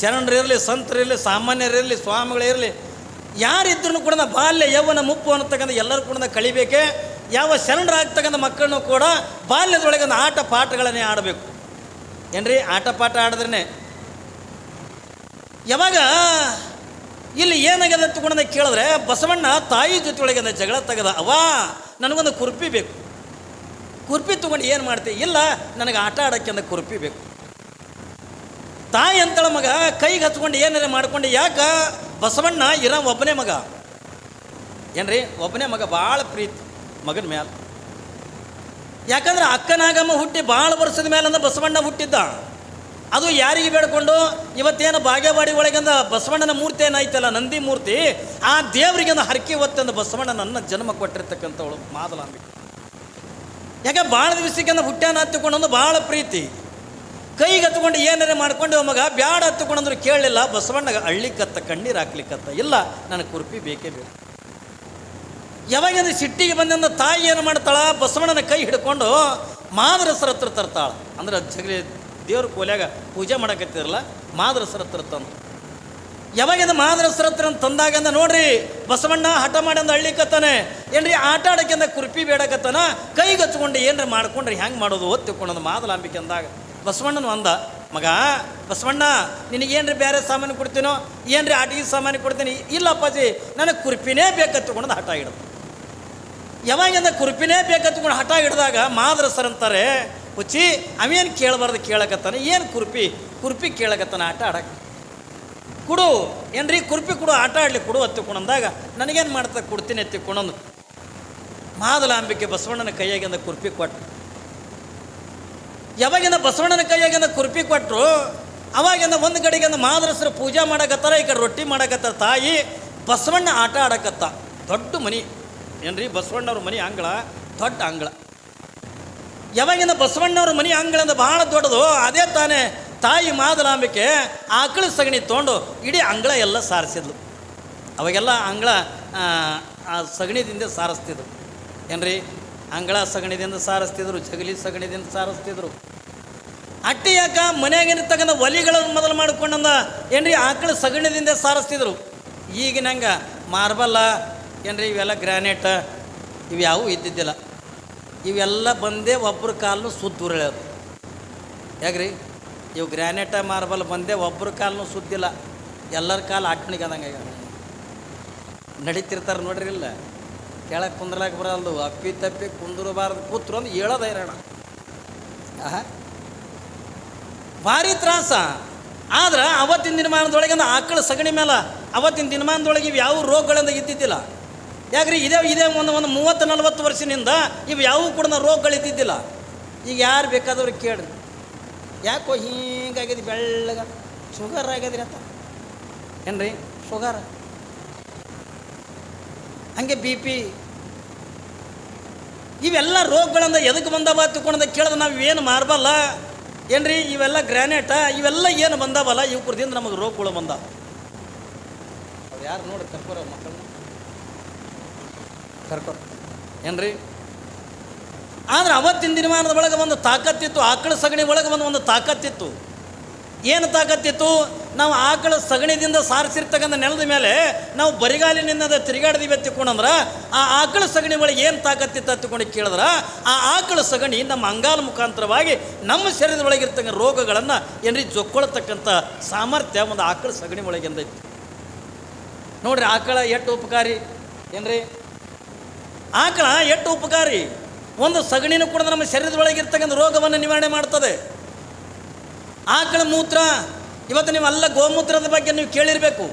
ಶರಣರಿರಲಿ, ಸಂತರಿರಲಿ, ಸಾಮಾನ್ಯರಿರಲಿ ಸ್ವಾಮಿಗಳಿರಲಿ ಯಾರಿದ್ರು ಕೂಡ ಬಾಲ್ಯ, ಯೌವನ, ಮುಪ್ಪು ಅನ್ನತಕ್ಕಂಥ ಎಲ್ಲರೂ ಕೂಡ ಕಳಿಬೇಕೆ ಯಾವ ಶರಣರಾಗ್ತಕ್ಕಂಥ ಮಕ್ಕಳನ್ನು ಕೂಡ ಬಾಲ್ಯದೊಳಗೆ ಒಂದು ಆಟ ಪಾಠಗಳನ್ನೇ ಆಡಬೇಕು. ಏನ್ರಿ? ಆಟ ಪಾಠ ಆಡಿದ್ರೇ ಯಾವಾಗ ಇಲ್ಲಿ ಏನಾಗ್ಯದ ಕೂಡನ ಕೇಳಿದ್ರೆ ಬಸವಣ್ಣ ತಾಯಿ ಜೊತೆ ಒಳಗೆ ಜಗಳ ತೆಗೆದ. ಅವಾ ನನಗೊಂದು ಕುರ್ಪಿ ಬೇಕು. ಕುರ್ಪಿ ತೊಗೊಂಡು ಏನು ಮಾಡ್ತೀವಿ ಇಲ್ಲ, ನನಗೆ ಆಟ ಆಡೋಕ್ಕೆ ಅಂದ ಕುರ್ಪಿ ಬೇಕು. ತಾಯಿ ಅಂತಳ ಮಗ ಕೈಗೆ ಹಚ್ಕೊಂಡು ಏನಾರ ಮಾಡ್ಕೊಂಡು ಯಾಕ? ಬಸವಣ್ಣ ಇರೋ ಒಬ್ಬನೇ ಮಗ. ಏನ್ರಿ? ಒಬ್ಬನೇ ಮಗ ಭಾಳ ಪ್ರೀತಿ, ಮಗನ ಮೇಲೆ ಯಾಕಂದ್ರೆ ಅಕ್ಕನಾಗಮ್ಮ ಹುಟ್ಟಿ ಭಾಳ ವರ್ಷದ ಮೇಲಂದ ಬಸವಣ್ಣ ಹುಟ್ಟಿದ್ದ. ಅದು ಯಾರಿಗೆ ಬೇಡ್ಕೊಂಡು? ಇವತ್ತೇನು ಬಾಗೇವಾಡಿ ಒಳಗಿಂದ ಬಸವಣ್ಣನ ಮೂರ್ತಿ ಏನಾಯ್ತಲ್ಲ ನಂದಿ ಮೂರ್ತಿ, ಆ ದೇವರಿಗೆ ಹರಕೆ ಹೊತ್ತಂದು ಬಸವಣ್ಣ ನನ್ನ ಜನ್ಮ ಕೊಟ್ಟಿರ್ತಕ್ಕಂಥವಳು ಮಾದಲಾಂಬಿಕೆ. ಯಾಕೆ ಭಾಳ ದಿವಸಕ್ಕೆಂದ ಹುಟ್ಟ್ಯಾನ ಹತ್ತುಕೊಂಡು ಭಾಳ ಪ್ರೀತಿ. ಕೈಗೆ ಹತ್ಕೊಂಡು ಏನಾರ ಮಾಡ್ಕೊಂಡು ಮಗ ಬ್ಯಾಡ ಹತ್ತುಕೊಂಡಂದ್ರೆ ಕೇಳಲಿಲ್ಲ, ಬಸವಣ್ಣಗ ಅಳ್ಳಿಕತ್ತ, ಕಣ್ಣೀರು ಹಾಕ್ಲಿಕ್ಕತ್ತ ಇಲ್ಲ, ನನಗೆ ಕುರ್ಪಿ ಬೇಕೇ ಬೇಕು. ಯಾವಾಗಂದ್ರೆ ಸಿಟ್ಟಿಗೆ ಬಂದಂದ ತಾಯಿ ಏನು ಮಾಡ್ತಾಳ? ಬಸವಣ್ಣನ ಕೈ ಹಿಡ್ಕೊಂಡು ಮಾದ್ರಸರ ಹತ್ರ ತರ್ತಾಳ. ಅಂದ್ರೆ ಜಗಲಿ ದೇವ್ರ ಕೋಲ್ಯಾಗ ಪೂಜೆ ಮಾಡಕತ್ತಿರಲ್ಲ, ಮಾದ್ರಸರ ಹತ್ರ ತಂದು. ಯಾವಾಗಿಂದ ಮಾದ್ರಸ್ರ ಹತ್ರ ತಂದಾಗಂದ ನೋಡ್ರಿ ಬಸವಣ್ಣ ಹಠ ಮಾಡಂದ ಹಳ್ಳಿಕತ್ತಾನೆ ಏನ್ರಿ ಆಟ ಆಡಕ್ಕಿಂದ ಕುರ್ಪಿ ಬೇಡಕತ್ತಾನ? ಕೈಗೆ ಹಚ್ಕೊಂಡು ಏನ್ರಿ ಮಾಡ್ಕೊಂಡ್ರಿ, ಹೆಂಗೆ ಮಾಡೋದು ಒತ್ತಿಕೊಂಡಂದು ಮಾದಲಾಂಬಿಕೆ ಅಂದಾಗ ಬಸವಣ್ಣನ ಅಂದ, ಮಗ, ಬಸವಣ್ಣ ನಿನಗೇನ್ರಿ ಬೇರೆ ಸಾಮಾನು ಕೊಡ್ತೀನೋ? ಏನ್ರಿ ಆಟಿಗೆ ಸಾಮಾನು ಕೊಡ್ತೀನಿ? ಇಲ್ಲ ಅಪ್ಪಾಜಿ, ನನಗೆ ಕುರ್ಪಿನೇ ಬೇಕತ್ತುಕೊಂಡು ಹಠ ಹಿಡ್ದು ಯಾವಾಗಿಂದ ಕುರ್ಪಿನೇ ಬೇಕತ್ಕೊಂಡು ಹಠ ಹಿಡ್ದಾಗ ಮಾದ್ರಸರ್ ಅಂತಾರೆ, ಹುಚ್ಚಿ, ಅವೇನು ಕೇಳಬಾರ್ದು ಕೇಳಕತ್ತಾನೆ? ಏನು ಕುರ್ಪಿ? ಕುರ್ಪಿ ಕೇಳಕತ್ತಾನೆ ಆಟ ಆಡಕ್ಕೆ? ಕೊಡು. ಏನ್ರಿ? ಕುರ್ಪಿ ಕೊಡು, ಆಟ ಆಡ್ಲಿಕ್ಕೆ ಕೊಡು ಹತ್ತಿಕೊಂಡಂದಾಗ ನನಗೇನು ಮಾಡ್ತಾ ಕೊಡ್ತೀನಿ ಎತ್ತಿಕೊಂಡೊಂದು ಮಾದಲಾಂಬಿಕೆ ಬಸವಣ್ಣನ ಕೈಯಾಗಿಂದ ಕುರ್ಪಿ ಕೊಟ್ಟು ಯಾವಾಗಿಂದ ಬಸವಣ್ಣನ ಕೈಯಾಗಿಂದ ಕುರ್ಪಿ ಕೊಟ್ಟರು ಅವಾಗಿಂದ ಒಂದು ಕಡೆಗಿಂದ ಮಾದ್ರಸರು ಪೂಜೆ ಮಾಡಕತ್ತಾರ, ಈ ಕಡೆ ರೊಟ್ಟಿ ಮಾಡಕತ್ತಾರ ತಾಯಿ. ಬಸವಣ್ಣ ಆಟ ಆಡಕತ್ತ. ದೊಡ್ಡ ಮನಿ. ಏನ್ರಿ? ಬಸವಣ್ಣವ್ರ ಮನಿ ಅಂಗಳ, ದೊಡ್ಡ ಅಂಗಳ. ಯಾವಾಗಿಂದ ಬಸವಣ್ಣವ್ರ ಮನಿ ಅಂಗಳಂದ ಭಾಳ ದೊಡ್ಡದು, ಅದೇ ತಾನೇ ತಾಯಿ ಮಾದಲಾಂಬಿಕೆ ಆಕಳ ಸಗಣಿ ತೊಗೊಂಡು ಇಡೀ ಅಂಗಳ ಎಲ್ಲ ಸಾರಿಸಿದ್ಲು. ಅವಾಗೆಲ್ಲ ಅಂಗಳ ಆ, ಸಗಣಿದಿಂದ ಸಾರಿಸ್ತಿದ್ರು. ಏನ್ರಿ? ಅಂಗಳ ಸಗಣಿದಿಂದ ಸಾರಿಸ್ತಿದ್ರು ಜಗಲಿ ಸಗಣಿದಿಂದ ಸಾರಿಸ್ತಿದ್ರು. ಅಟ್ಟಿ ಯಾಕ ಮನೆಯಾಗಿರ್ತಕ್ಕಂಥ ಒಲಿಗಳನ್ನು ಮೊದಲು ಮಾಡ್ಕೊಂಡಂದ? ಏನ್ರಿ? ಆಕಳ ಸಗಣಿದಿಂದ ಸಾರಿಸ್ತಿದ್ರು. ಈಗಿನ ಹಂಗೆ ಮಾರ್ಬಲ್ಲ ಏನ್ರಿ? ಇವೆಲ್ಲ ಗ್ರಾನೈಟ್ ಇವು ಯಾವೂ ಇದ್ದಿದ್ದಿಲ್ಲ. ಇವೆಲ್ಲ ಬಂದೇ ಒಬ್ಬರ ಕಾಲು ಸುದ್ದು ಉರುಳೋದು ಯಾಕ್ರಿ? ಇವು ಗ್ರಾನೈಟ ಮಾರ್ಬಲ್ ಬಂದೇ ಒಬ್ಬರ ಕಾಲನ್ನು ಸುದ್ದಿಲ್ಲ. ಎಲ್ಲರ ಕಾಲು ಆಟ್ನಿಗೆ ಆದಂಗೆ ನಡೀತಿರ್ತಾರೆ ನೋಡ್ರಿ ಇಲ್ಲ. ಕೆಳಗೆ ಕುಂದ್ರಲಾಕ ಬರಲ್ದು, ಅಪ್ಪಿ ತಪ್ಪಿ ಕುಂದ್ರಬಾರ್ದು, ಕೂತ್ರು ಅಂದ್ರೆ ಹೇಳೋದು ಹೈರಾಣ ಭಾರಿ ತ್ರಾಸ. ಆದ್ರೆ ಅವತ್ತಿನ ದಿನಮಾನದೊಳಗೆ ಅಂದ್ರೆ ಆಕಳ ಸಗಣಿ ಮೇಲೆ ಅವತ್ತಿನ ದಿನಮಾನದೊಳಗೆ ಇವು ಯಾವ ರೋಗಗಳಿಂದ ಇದ್ದಿದ್ದಿಲ್ಲ. ಯಾಕ್ರಿ ಇದೇ ಇದೇ ಒಂದು ಒಂದು ಮೂವತ್ತು ನಲ್ವತ್ತು ವರ್ಷದಿಂದ ಇವು ಯಾವ ಕೂಡ ರೋಗಗಳು ಇದ್ದಿದ್ದಿಲ್ಲ ಈಗ ಯಾರು ಬೇಕಾದವ್ರಿಗೆ ಕೇಳ್ರಿ. ಯಾಕೋ ಹಿಂಗಾಗ್ಯದ ಬೆಳ್ಳಗ? ಶುಗರ್ ಆಗ್ಯದ್ರಿ ಅಂತ ಏನ್ರಿ? ಶುಗರ್ ಹಂಗೆ ಬಿ ಪಿ ಇವೆಲ್ಲ ರೋಗಗಳಿಂದ ಎದಕ್ಕೆ ಬಂದವ ತಿಳ್ಕೊಂಡ ಕೇಳಿದ್ರೆ ನಾವು ಏನು ಮಾರ್ಬಲ್ಲ? ಏನ್ರಿ? ಇವೆಲ್ಲ ಗ್ರಾನೈಟ? ಇವೆಲ್ಲ ಏನು ಬಂದವಲ್ಲ? ಕುರ್ದಿಂದ ನಮಗೆ ರೋಗಗಳು ಬಂದಾವ ಅವ್ರು ಯಾರು ನೋಡಿ ಕರ್ಕೋರ ಮಕ್ಕಳನ್ನ ಕರ್ಕೋ ಏನ್ರಿ? ಆದ್ರೆ ಅವತ್ತಿನ ದಿನಮಾನದ ಒಳಗೆ ಒಂದು ತಾಕತ್ತಿತ್ತು, ಆಕಳ ಸಗಣಿ ಒಳಗೆ ಒಂದು ಒಂದು ತಾಕತ್ತಿತ್ತು. ಏನು ತಾಕತ್ತಿತ್ತು? ನಾವು ಆಕಳ ಸಗಣಿದಿಂದ ಸಾರಿಸಿರ್ತಕ್ಕಂಥ ನೆಲದ ಮೇಲೆ ನಾವು ಬರಿಗಾಲಿನಿಂದ ತಿರುಗಾಡ್ದೀವಿ ತಿಳ್ಕೊಂಡಂದ್ರೆ ಆ ಆಕಳ ಸಗಣಿ ಒಳಗೆ ಏನು ತಾಕತ್ತಿತ್ತು ಹತ್ತಿಕೊಂಡು ಕೇಳಿದ್ರೆ, ಆ ಆಕಳ ಸಗಣಿ ನಮ್ಮ ಅಂಗಾಲ ಮುಖಾಂತರವಾಗಿ ನಮ್ಮ ಶರೀರದ ಒಳಗಿರ್ತಕ್ಕಂಥ ರೋಗಗಳನ್ನು ಏನ್ರಿ ಜೊಕ್ಕೊಳ್ತಕ್ಕಂಥ ಸಾಮರ್ಥ್ಯ ಒಂದು ಆಕಳ ಸಗಣಿ ಒಳಗಿಂದ ಇತ್ತು ನೋಡ್ರಿ ಆಕಳ ಎಷ್ಟು ಉಪಕಾರಿ ಏನ್ರಿ? ಆಕಳ ಎಷ್ಟು ಉಪಕಾರಿ? ಒಂದು ಸಗಣಿನೂ ಕೂಡ ನಮ್ಮ ಶರೀರದೊಳಗಿರ್ತಕ್ಕಂಥ ರೋಗವನ್ನು ನಿವಾರಣೆ ಮಾಡ್ತದೆ ಆಕಳ ಮೂತ್ರ, ಇವತ್ತು ನೀವು ಅಲ್ಲ ಗೋಮೂತ್ರದ ಬಗ್ಗೆ ನೀವು ಕೇಳಿರಬೇಕು.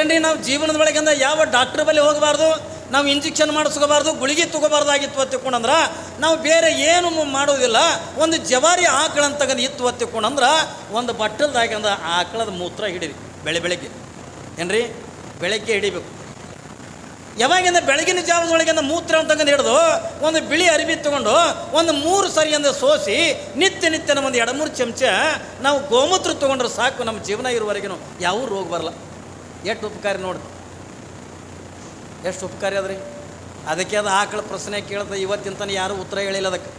ಏನ್ರಿ, ನಾವು ಜೀವನದ ಒಳಗಿಂದ ಯಾವ ಡಾಕ್ಟ್ರ್ ಬಳಿ ಹೋಗಬಾರ್ದು, ನಾವು ಇಂಜೆಕ್ಷನ್ ಮಾಡಿಸ್ಕೋಬಾರ್ದು, ಗುಳಿಗೆ ತಗೋಬಾರ್ದಾಗಿತ್ತು ಹೊತ್ತಿಕೊಂಡಂದ್ರೆ ನಾವು ಬೇರೆ ಏನು ಮಾಡೋದಿಲ್ಲ, ಒಂದು ಜವಾರಿ ಆಕಳ ಅಂತ ಇತ್ತು ಹೊತ್ತಿಕೊಂಡಂದ್ರೆ ಒಂದು ಬಟ್ಟಲ್ದಾಗಿಂದ ಆಕಳದ ಮೂತ್ರ ಹಿಡೀರಿ, ಬೆಳೆ ಬೆಳಗ್ಗೆ. ಏನ್ರಿ, ಬೆಳಗ್ಗೆ ಹಿಡಿಬೇಕು. ಯಾವಾಗಿಂದ ಬೆಳಗಿನ ಜಾವದೊಳಗಿಂದ ಮೂತ್ರ ಅಂತಂದು ಹಿಡಿದು ಒಂದು ಬಿಳಿ ಅರಿವಿ ತಗೊಂಡು ಒಂದು ಮೂರು ಸರಿ ಸೋಸಿ ನಿತ್ಯ ನಿತ್ಯ ಒಂದು ಎರಡು ಮೂರು ಚಮಚ ನಾವು ಗೋಮೂತ್ರ ತೊಗೊಂಡ್ರೆ ಸಾಕು ನಮ್ಮ ಜೀವನ ಇರುವವರೆಗೂ ಯಾವ ರೋಗ ಬರಲ್ಲ. ಎಷ್ಟು ಉಪಕಾರಿ ನೋಡಿ. ಎಷ್ಟು ಉಪಕಾರಿ ಅದ್ರಿ? ಅದಕ್ಕೆ ಅದು ಆಕಳ ಪ್ರಶ್ನೆ ಕೇಳ್ತಾ ಇವತ್ತಿನ ತನಕ ಯಾರೂ ಉತ್ತರ ಹೇಳಿಲ್ಲ ಅದಕ್ಕೆ.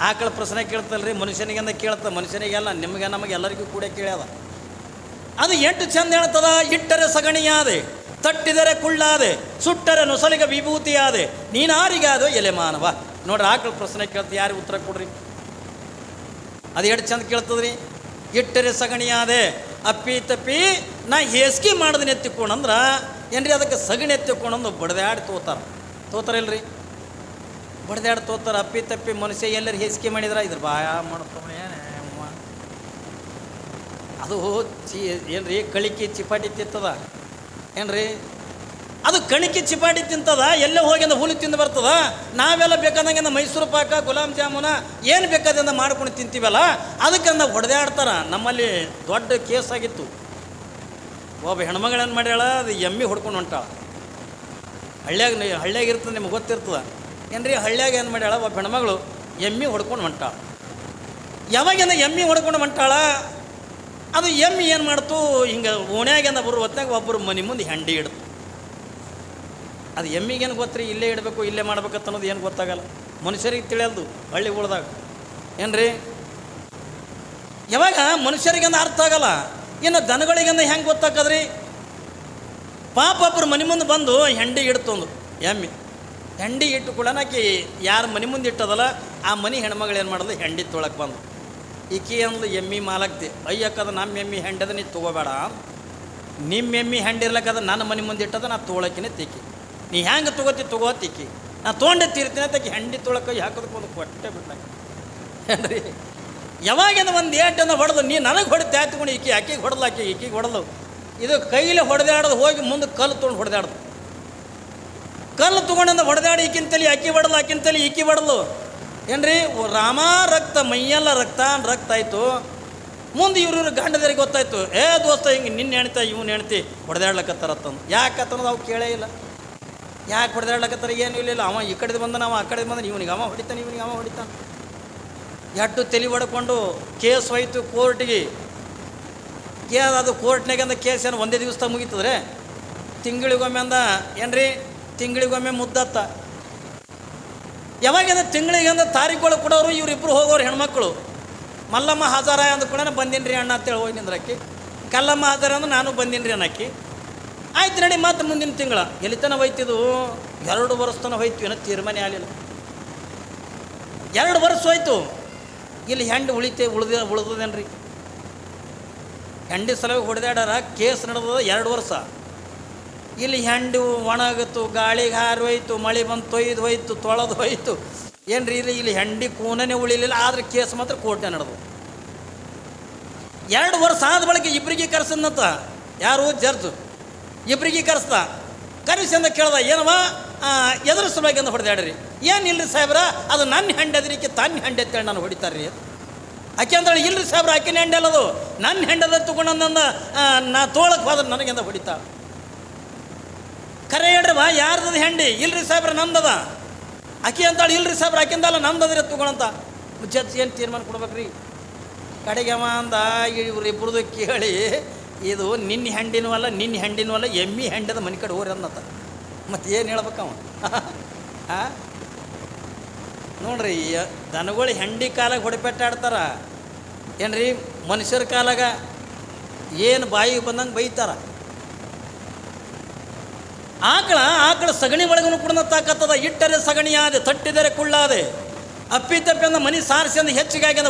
ಆಕಳ ಪ್ರಶ್ನೆ ಕೇಳ್ತಲ್ರಿ, ಮನುಷ್ಯನಿಗೆಂದ ಮನುಷ್ಯನಿಗೆ ಮನುಷ್ಯನಿಗೆಲ್ಲ ನಿಮಗೆ ನಮಗೆ ಎಲ್ಲರಿಗೂ ಕೂಡ ಕೇಳ್ಯದ. ಅದು ಎಂಟು ಚಂದ ಹೇಳ್ತದ, ಇಟ್ಟರೆ ಸಗಣಿಯಾದೆ. ತಟ್ಟಿದರೆ ಕುಳ್ಳಾದೆ ಸುಟ್ಟರೆ ನೊಸಲಿಗೆ ವಿಭೂತಿಯಾದೆ, ನೀನಾರಿಗಾದ ಎಲೆ ಮಾನವ. ನೋಡ್ರಿ, ಆಕಳ ಪ್ರಶ್ನೆ ಕೇಳ್ತು ಯಾರಿಗೆ ಉತ್ತರ ಕೊಡ್ರಿ? ಅದು ಎಷ್ಟು ಚಂದ ಕೇಳ್ತದ್ರಿ? ಇಟ್ಟರೆ ಸಗಣಿಯಾದೆ, ಅಪ್ಪಿ ತಪ್ಪಿ ನಾ ಹೆಸ್ಕಿ ಮಾಡಿದನೆ ಎತ್ತಿಕೊಂಡಂದ್ರೆ, ಏನ್ರಿ ಅದಕ್ಕೆ ಸಗಣಿ ಎತ್ತಿಕೊಂಡಂದು ಬಡ್ದಾಡಿ ತೋತಾರ. ಇಲ್ರಿ ಬಡ್ದಾಡಿ ತೋತಾರ, ಅಪ್ಪಿ ತಪ್ಪಿ ಮನುಷ್ಯ ಎಲ್ಲರೂ ಹೇಸಿಗೆ ಮಾಡಿದ್ರ, ಇದ್ರ ಬಾಯ ಮಾಡ್ತಾನೆ ಅದು ಚಿ, ಏನ್ರಿ, ಕಳಿಕೆ ಚಿಪಾಟಿ ತಿಂತದ ಏನ್ರಿ? ಅದು ಕಣಿಕೆ ಚಿಪಾಟಿ ತಿಂತದ, ಎಲ್ಲೇ ಹೋಗಿಂದ ಹುಲಿ ತಿಂದು ಬರ್ತದ? ನಾವೆಲ್ಲ ಬೇಕಾದಂಗೆ ಮೈಸೂರು ಪಾಕ, ಗುಲಾಬ್ ಜಾಮೂನ ಏನು ಬೇಕಾದಿಂದ ಮಾಡ್ಕೊಂಡು ತಿಂತೀವಲ್ಲ? ಅದಕ್ಕೆ ನಾವು ಹೊಡೆದಾಡ್ತಾರ. ನಮ್ಮಲ್ಲಿ ದೊಡ್ಡ ಕೇಸ್ ಆಗಿತ್ತು. ಒಬ್ಬ ಹೆಣ್ಮಗಳೇನು ಮಾಡ್ಯಾಳ? ಅದು ಎಮ್ಮಿ ಹೊಡ್ಕೊಂಡು ಹೊಂಟಾಳ. ಹಳ್ಳ್ಯಾಗ ಹಳ್ಳ್ಯಾಗ ಇರ್ತದೆ ನಿಮ್ಗೆ ಗೊತ್ತಿರ್ತದ. ಏನ್ರಿ? ಹಳ್ಳ್ಯಾಗ ಏನು ಮಾಡ್ಯಾಳ? ಒಬ್ಬ ಹೆಣ್ಮಗಳು ಎಮ್ಮಿ ಹೊಡ್ಕೊಂಡು ಹೊಂಟಾಳ. ಯಾವಾಗಿಂದ ಎಮ್ಮಿ ಹೊಡ್ಕೊಂಡು ಹೊಂಟಾಳ? ಅದು ಎಮ್ಮಿ ಏನು ಮಾಡ್ತು? ಹಿಂಗೆ ಓಣ್ಯಾಗಿಂದ ಬರೋ ಹೊತ್ನಾಗ ಒಬ್ಬರು ಮನೆ ಮುಂದೆ ಹೆಂಡಿ ಇಡ್ತು ಅದು ಎಮ್ಮಿಗೇನು ಗೊತ್ತ್ರಿ? ಇಲ್ಲೇ ಇಡಬೇಕು, ಇಲ್ಲೇ ಮಾಡ್ಬೇಕಂತ ಅನ್ನೋದು ಏನು ಗೊತ್ತಾಗಲ್ಲ. ಮನುಷ್ಯರಿಗೆ ತಿಳಿಯಲ್ದು ಹಳ್ಳಿ ಉಳ್ದಾಗ ಏನ್ರಿ? ಯಾವಾಗ ಮನುಷ್ಯರಿಗಂದ ಅರ್ಥ ಆಗಲ್ಲ? ಇನ್ನು ದನಗಳಿಗಂದ ಹೆಂಗೆ ಗೊತ್ತಾಕದ್ರಿ? ಪಾಪ ಒಬ್ಬರು ಮನೆ ಮುಂದೆ ಬಂದು ಹೆಂಡಿ ಇಡ್ತಂದು ಎಮ್ಮಿ. ಹೆಂಡಿ ಇಟ್ಟು ಕೂಡ ಯಾರು ಮನೆ ಮುಂದೆ ಇಟ್ಟದಲ್ಲ, ಆ ಮನೆ ಹೆಣ್ಮಗಳು ಏನು ಮಾಡೋದು ಹೆಂಡಿ ತೊಳಕ್ಕೆ ಬಂದು ಈಕಿ ಅಂದ್ಲು, ಎಮ್ಮಿ ಮಾಲಕ್ತಿ. ಅಯ್ಯಕ್ಕದ ನಮ್ಮ ಎಮ್ಮಿ ಹೆಂಡದ ನೀ ತೊಗೋಬೇಡ. ನಿಮ್ಮ ಎಮ್ಮಿ ಹೆಂಡಿರ್ಲಕ್ಕದ ನನ್ನ ಮನೆ ಮುಂದೆ ಇಟ್ಟದ ನಾ ತೊಗೊಳಕಿನೇ ತಿಕ್ಕಿ ನೀ ಹೆಂಗೆ ತೊಗೋತಿ ತೊಗೋ ತಿಕ್ಕಿ ನಾ ತೊಗೊಂಡೆ ತೀರ್ತೀನಿ ಅಂತ ಆಕಿ ಹೆಂಡಿ ತೊಳಕ ಹಾಕೋದಕ್ಕೆ ಒಂದು ಕೊಟ್ಟೆ ಬಿಟ್ಲಾಕ ಹೇಳ್ರಿ. ಯಾವಾಗಿಂದ ಒಂದು ಏಟನ್ನು ಹೊಡೆದು ನೀ ನನಗೆ ಹೊಡೆದು ತ್ಯಾತ್ಕೊಂಡು ಈಕಿ ಆಕಿಗೆ ಹೊಡೆದು ಆಕಿ ಈಕಿಗೆ ಹೊಡೆದು ಇದು ಕೈಲಿ ಹೊಡೆದಾಡೋದು ಹೋಗಿ ಮುಂದೆ ಕಲ್ಲು ತೊಗೊಂಡು ಹೊಡೆದಾಡ್ದು. ಕಲ್ಲು ತೊಗೊಂಡಿಂದ ಹೊಡೆದಾಡಿ ಈಕಿಂತಲಿ ಅಕ್ಕಿ ಹೊಡೆದ್ಲು ಆಕಿಂತಲಿ ಈಕಿ ಹೊಡೆದ್ಲು. ಏನ್ರಿ? ರಾಮ ರಕ್ತ, ಮೈಯೆಲ್ಲ ರಕ್ತ ರಕ್ತ ಆಯಿತು. ಮುಂದೆ ಇವ್ರ ಇವ್ರು ಗಂಡದರಿಗೆ ಗೊತ್ತಾಯ್ತು. ಏ ದೋಸ್ತ, ಹಿಂಗೆ ನಿನ್ನ ಹೆಣ್ತಾ, ಇವನು ಹೆಣ್ತಿ ಹೊಡೆದಾಡ್ಲಕತ್ತಾರತ್ತಂದು ಯಾಕೆ ಅಂತಂದು ಅವು ಕೇಳೇ ಇಲ್ಲ. ಯಾಕೆ ಹೊಡೆದಾಡ್ಲಕತ್ತಾರ? ಏನು ಇಲ್ಲ ಅವ ಈ ಕಡೆ ಬಂದ ನಾವು ಆ ಕಡೆ ಬಂದ ಇವನಿಗೆ ಅವ ಹೊಡಿತಾನೆ, ಇವನಿಗೆ ಅವ ಹೊಡಿತಾನೆ. ಎಟ್ಟು ತಲೆ ಹೊಡ್ಕೊಂಡು ಕೇಸ್ ಹೋಯ್ತು ಕೋರ್ಟಿಗೆ. ಕೇ ಅದು ಕೋರ್ಟ್ನಾಗ ಅಂದ ಕೇಸ್ ಏನು ಒಂದೇ ದಿವಸ ಮುಗೀತದ್ರೆ? ತಿಂಗಳಿಗೊಮ್ಮೆ ಅಂದ, ಏನ್ರಿ? ತಿಂಗಳಿಗೊಮ್ಮೆ ಮುದ್ದತ್ತ. ಯಾವಾಗ ತಿಂಗಳಿಗೆ ಅಂದ ತಾರೀಕೊಳಗೆ ಕೊಡೋರು ಇವರಿಬ್ಬರು ಹೋಗೋರು ಹೆಣ್ಮಕ್ಳು. ಮಲ್ಲಮ್ಮ ಹಜಾರ ಅಂದ ಕೂಡ ಬಂದೀನಿ ರೀ ಅಣ್ಣ ಅಂತೇಳಿ ಹೋಗಿ ನಿಂದ್ರಾಕಿ ಕಲ್ಲಮ್ಮ ಹಜಾರ ಅಂದ್ರೆ ನಾನು ಬಂದಿನ್ರಿ ರೀ ಆಯ್ತು ನಡಿ ಮತ್ತೆ ಮುಂದಿನ ತಿಂಗಳ. ಎಲ್ಲಿ ತನ ಹೋಯ್ತಿದು ಎರಡು ವರ್ಷ ತನಕ ಹೋಯ್ತು ಏನೋ ತೀರ್ಮಾನ ಆಗಲಿಲ್ಲ. ಎರಡು ವರ್ಷ ಹೋಯ್ತು. ಇಲ್ಲಿ ಹೆಂಡು ಉಳಿತೆ, ಉಳಿದ, ಉಳ್ದದೇನ್ರಿ? ಹೆಂಡಿ ಸಲುವಾಗಿ ಹೊಡೆದಾಡಾರ ಕೇಸ್ ನಡೆದ ಎರಡು ವರ್ಷ. ಇಲ್ಲಿ ಹೆಂಡು ಒಣಗಿತು ಗಾಳಿಗೆ ಹಾರಿ ಹೋಯ್ತು, ಮಳೆ ಬಂದು ತೊಯ್ದು ಹೋಯ್ತು, ತೊಳೆದು ಹೋಯ್ತು. ಏನ್ರಿ ಇಲ್ಲಿ ಇಲ್ಲಿ ಹೆಂಡಿ ಕೂನೇ ಉಳಿಲಿಲ್ಲ, ಆದ್ರೆ ಕೇಸ್ ಮಾತ್ರ ಕೋರ್ಟ್ನೇ ನಡೆದು ಎರಡು ವರ್ಷ ಆದ ಬಳಿಕ ಇಬ್ಬರಿಗೆ ಕರೆಸಂದಂತ ಯಾರು? ಜಡ್ಜ್. ಇಬ್ಬರಿಗೆ ಕರೆಸ್ದ. ಕರೆಸಿ ಅಂತ ಕೇಳ್ದ ಏನವ ಎದುರು ಸಲುವಾಗಿ ಅಂತ ಹೊಡೆದಾಡ್ರಿ ಏನು ಇಲ್ರಿ ಸಾಹೇಬ್ರ? ಅದು ನನ್ನ ಹೆಂಡ ಅದರಿಕೆ ತನ್ನ ಹೆಂಡ ಅಂತೇಳಿ ನಾನು ಹೊಡಿತಾರ್ರಿ. ಆಕೆ ಅಂದಳು ಇಲ್ರಿ ಸಾಹೇಬ್ರ, ಆಕಿನ ಹೆಂಡೆ ಅಲ್ಲದು ನನ್ನ ಹೆಂಡದ ತಗೊಂಡಂದ ನಾ ತೋಳಕ್ಕೆ ಹೋದ್ರೆ ನನಗೆಂದ ಹೊಡಿತಾ ಕರೆ ಹೇಳ್ರಿ ಯಾರದದು ಹೆಂಡಿ? ಇಲ್ರಿ ಸಾಹೇಬ್ರ ನಂದದ ಅಕ್ಕಿ ಅಂತಾಳು ಇಲ್ರಿ ಸಾಹೇಬ್ರ ಅಕ್ಕಿಂದಲ್ಲ ನಂದದ್ರಿ ತಗೊಳಂತ ಜಡ್ಜ್ ಏನು ತೀರ್ಮಾನ ಕೊಡ್ಬೇಕ್ರಿ? ಕಡೆಗೆ ಅವ ಅಂದ ಇವ್ರು ಇಬ್ಬರದು ಕೇಳಿ, ಇದು ನಿನ್ನ ಹೆಂಡಿನೂ ಅಲ್ಲ, ನಿನ್ನ ಹೆಂಡಿನೂ ಅಲ್ಲ, ಎಮ್ಮಿ ಹೆಂಡದ ಮನೆ ಕಡೆ ಹೋರಿ ಅನ್ನತ್ತ. ಮತ್ತೆ ಏನು ಹೇಳ್ಬೇಕವ ಹಾಂ? ನೋಡ್ರಿ ದನಗಳು ಹೆಂಡಿ ಕಾಲಾಗ ಹೊಡೆಪೆಟ್ಟಾಡ್ತಾರ. ಏನ್ರಿ, ಮನುಷ್ಯರ ಕಾಲಾಗ ಏನು ಬಾಯಿಗೆ ಬಂದಂಗೆ ಬೈತಾರ. ಆಕಳ ಆಕಳ ಸಗಣಿ ಒಳಗೂ ಕೂಡ ತಾಕತ್ತದ ಇಟ್ಟರೆ ಸಗಣಿಯಾದೆ, ತಟ್ಟಿದರೆ ಕುಳ್ಳಾದೆ. ಅಪ್ಪಿ ತಪ್ಪಿ ಅಂದ ಮನಿ ಸಾರಿಸಿ ಅಂದ ಹೆಚ್ಚಿಗೆ ಆಗ್ಯದ